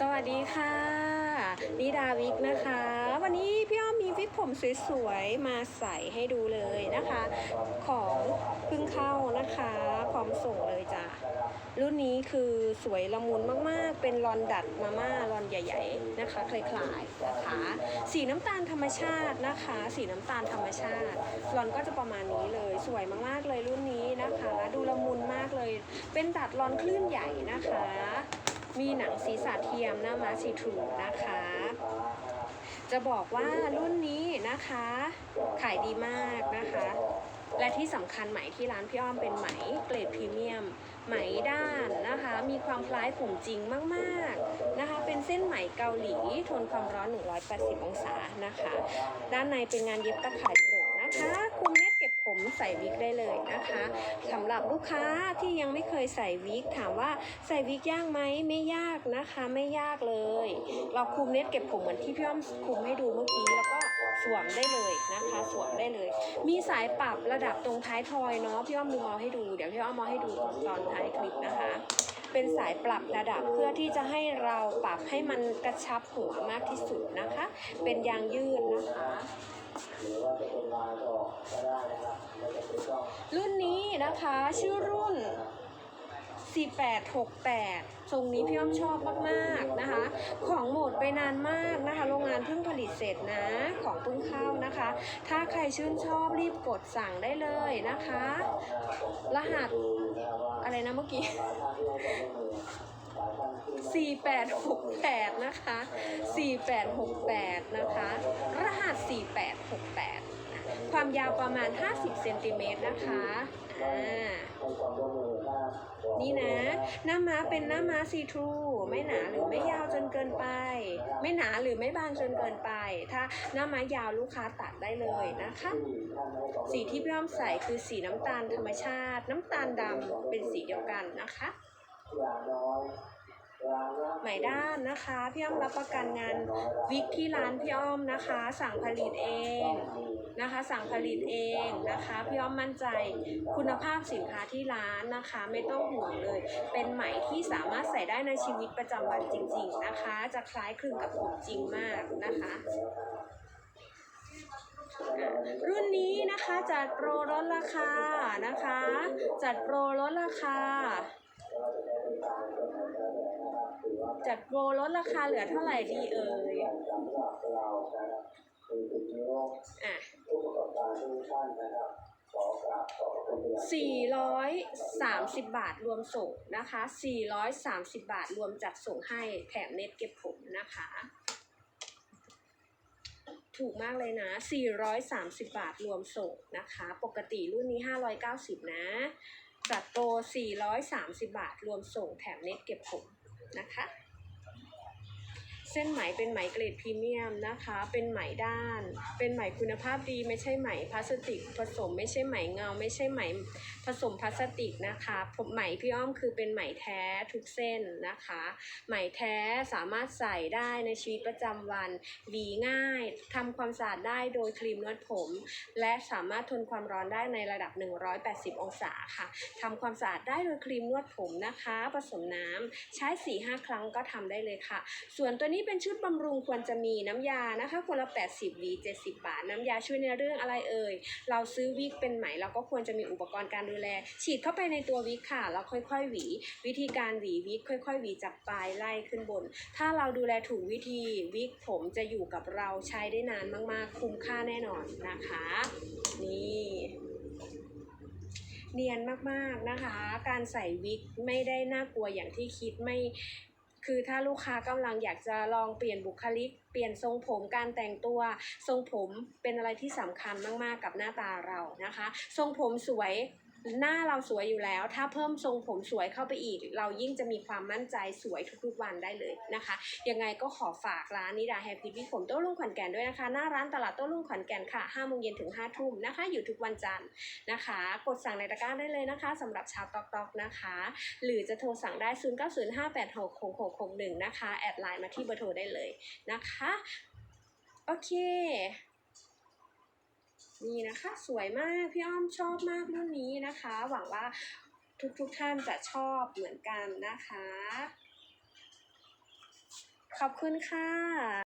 สวัสดีค่ะ นิดาวิกนะคะ วันนี้พี่อ้อมมีวิกผมสวยๆ มาใส่ให้ดูเลยนะคะ ของเพิ่งเข้านะคะ พร้อมส่งเลยจ้ะ รุ่นนี้คือสวยละมุนมากๆ เป็นรอนดัดมาม่ารอนใหญ่ ๆ นะคะคล้ายๆนะคะ สีน้ำตาลธรรมชาตินะคะ สีน้ำตาลธรรมชาติรอนก็จะประมาณนี้เลย สวยมากๆเลยรุ่นนี้นะคะ ดูละมุนมากเลย เป็นดัดรอนคลื่นใหญ่นะคะ มีหนังศีรษะเทียมหน้าม้าสีทรูนะคะ จะบอกว่ารุ่นนี้นะคะ ขายดีมากนะคะ และที่สำคัญไหมที่ร้านพี่อ้อมเป็นไหมเกรดพรีเมียม ไหมด้านนะคะ มีความคล้ายผมจริงมากๆนะคะ เป็นเส้นไหมเกาหลี ทนความร้อน 180 องศานะคะ ด้านในเป็นงานเย็บตะข่ายโปร่งนะคะคุมเน็ตเก็บ ผมใส่วิกได้เลยนะคะสำหรับลูกค้าที่ยังไม่เคยใส่วิกถามว่าใส่วิกยากไหมไม่ยากนะคะไม่ยากเลย เราคุมเน็ตเก็บผมเหมือนที่พี่อ้อมคุมให้ดูเมื่อกี้แล้วก็สวมได้เลยนะคะสวมได้เลย มีสายปรับระดับตรงท้ายทอยเนาะพี่อ้อมดูเอาให้ดูเดี๋ยวพี่อ้อมเอาให้ดูตอนท้ายคลิปนะคะ เป็นสายปรับระดับเพื่อที่จะให้เราปรับให้มันกระชับหัวมากที่สุดนะคะ เป็นยางยืดนะคะรุ่นนี้นะคะชื่อรุ่น 4868 ทรงนี้พี่อ้อมชอบมากๆนะคะ ของหมดไปนานมากนะคะ โรงงานเพิ่งผลิตเสร็จนะ ของเพิ่งเข้านะคะ ถ้าใครชื่นชอบรีบกดสั่งได้เลยนะคะ รหัสอะไรนะเมื่อกี้ 4868 นะคะ 4868 นะคะ รหัส 4868 ความยาวประมาณ 50เซนติเมตรนะคะอ่านี่นะ หน้าม้าเป็นหน้าม้าซีทรูไม่หนาหรือไม่ยาวจนเกินไป ไม่หนาหรือไม่บางจนเกินไป ถ้าหน้าม้ายาวลูกค้าตัดได้เลยนะคะ สีที่พี่อ้อมใส่คือสีน้ำตาลธรรมชาติ น้ำตาลดำเป็นสีเดียวกันนะคะ หมายด้านนะคะพี่อ้อมรับประกันงานวิกที่ร้านพี่อ้อมนะคะ สั่งผลิตเองนะคะ สั่งผลิตเองนะคะพี่อ้อมมั่นใจคุณภาพสินค้าที่ร้านนะคะ ไม่ต้องห่วงเลย เป็นไหมที่สามารถใส่ได้ในชีวิตประจำวันจริง ๆนะคะ จะคล้ายคลึงกับผมจริงมากนะคะรุ่นนี้นะคะจัดโปรลดราคานะคะ จัดโปรลดราคา จัดโปรลดราคาเหลือเท่าไหร่ดีเอ่ยอะ430 บาทรวมส่งนะคะ 430 บาทรวมจัดส่งให้แถมเน็ตเก็บผมนะคะ ถูกมากเลยนะ 430 บาทรวมส่งนะคะ ปกติรุ่นนี้ 590 นะ จัดโปร430 บาทรวมส่งแถมเน็ตเก็บผม นะคะ เส้นไหมเป็นไหมเกรดพรีเมียมนะคะ เป็นไหมด้าน เป็นไหมคุณภาพดีไม่ใช่ไหมพลาสติก ผสมไม่ใช่ไหมเงา ไม่ใช่ไหมผสมพลาสติกนะคะผมไหมพี่อ้อมคือเป็นไหมแท้ทุกเส้นนะคะ ไหมแท้สามารถใส่ได้ในชีวิตประจำวันหวีง่ายทำความสะอาดได้โดยครีมนวดผม และสามารถทนความร้อนได้ในระดับ 180 องศาค่ะทำความสะอาดได้โดยครีมนวดผมนะคะ ผสมน้ำใช้4-5 ครั้งก็ทำได้เลยค่ะ ส่วนตัวนี้เป็นชุดบำรุงควรจะมีน้ำยานะคะคนละ 80หวี70 บาท น้ำยาช่วยในเรื่องอะไรเอ่ย เราซื้อวิกเป็นไหมเราก็ควรจะมีอุปกรณ์การดูแล ฉีดเข้าไปในตัววิกค่ะ แล้วค่อยๆหวี วิธีการหวีวิกค่อย ๆ หวีจากปลายไล่ขึ้นบน ถ้าเราดูแลถูกวิธีวิกผมจะอยู่กับเราใช้ได้นานมากๆ คุ้มค่าแน่นอนนะคะ นี่เนียนมากๆนะคะ การใส่วิกไม่ได้น่ากลัวอย่างที่คิดไม่ คือถ้าลูกค้ากำลังอยากจะลองเปลี่ยนบุคลิก เปลี่ยนทรงผมการแต่งตัว ทรงผมเป็นอะไรที่สำคัญมากๆกับหน้าตาเรานะคะ ทรงผมสวย หน้าเราสวยอยู่แล้ว ถ้าเพิ่มทรงผมสวยเข้าไปอีก เรายิ่งจะมีความมั่นใจสวยทุกๆวันได้เลยนะคะ ยังไงก็ขอฝากร้านนิดาแฮปปี้วิผมโต้รุ่งขอนแก่นด้วยนะคะ หน้าร้านตลาดโต้รุ่งขอนแก่นค่ะ5โมงเย็นถึง5ทุ่มนะคะ อยู่ทุกวันจันทร์นะคะ กดสั่งในตะกร้าได้เลยนะคะสำหรับชาวตอกตอกนะคะ หรือจะโทรสั่งได้0905866661นะคะแอดไลน์มาที่เบอร์โทรได้เลยนะคะโอเค นี่นะคะสวยมากพี่อ้อมชอบมากรุ่นนี้นะคะ หวังว่าทุกๆทท่านจะชอบเหมือนกันนะคะ ขอบคุณค่ะ